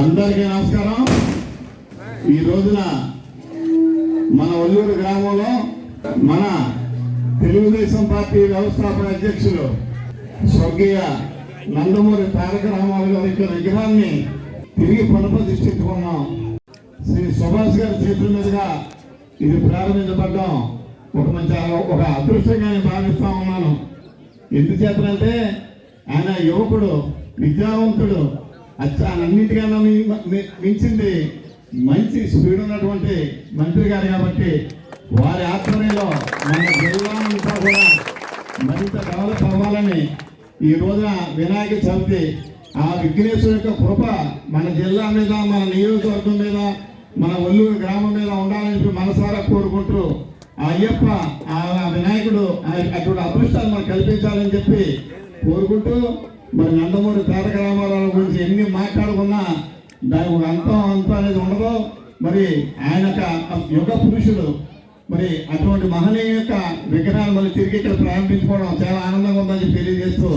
అందరికీ నమస్కారం. ఈ రోజున మన ఒల్లూరు గ్రామంలో మన తెలుగుదేశం పార్టీ వ్యవస్థాపక అధ్యక్షులు స్వర్గీయ నందమూరి తారక రామారావు గారి యొక్క విగ్రహాన్ని తిరిగి పునఃప్రతిష్ఠించుకున్నాం శ్రీ సుభాష్ గారి చేతుల మీదుగా ఇది ప్రారంభించబడ్డం. ఒక మంచి ఒక అదృష్టంగా నేను భావిస్తా ఉన్నాను. ఎందుచేతనంటే ఆయన యువకుడు విద్యావంతుడు అచ్చా అన్నిటికన్నా మీ- మించింది మంచి స్పీడ్ ఉన్నటువంటి మంత్రి గారు కాబట్టి వారి ఆధ్వర్యంలో మన జిల్లా అంతా కూడా మరింత డెవలప్ అవ్వాలని ఈ రోజున వినాయక చవితి ఆ విఘ్నేశ్వరు యొక్క కృప మన జిల్లా మీద మన నియోజకవర్గం మీద మన ఒల్లూరు గ్రామం మీద ఉండాలని చెప్పి మనసారా కోరుకుంటూ ఆ అయ్యప్ప ఆ వినాయకుడు అటువంటి అదృష్టాలు మనకు కల్పించాలని చెప్పి కోరుకుంటూ మరి నందమూరి తారక రామారావు గురించి ఎన్ని మాట్లాడుకున్నా దానికి ఒక అంతం అంతం అనేది ఉండదు. మరి ఆయన ఒక యుగ పురుషుడు. మరి అటువంటి మహనీయ యొక్క విగ్రహాన్ని మళ్ళీ తిరిగి ఇక్కడ ప్రారంభించుకోవడం చాలా ఆనందంగా ఉందని తెలియజేస్తూ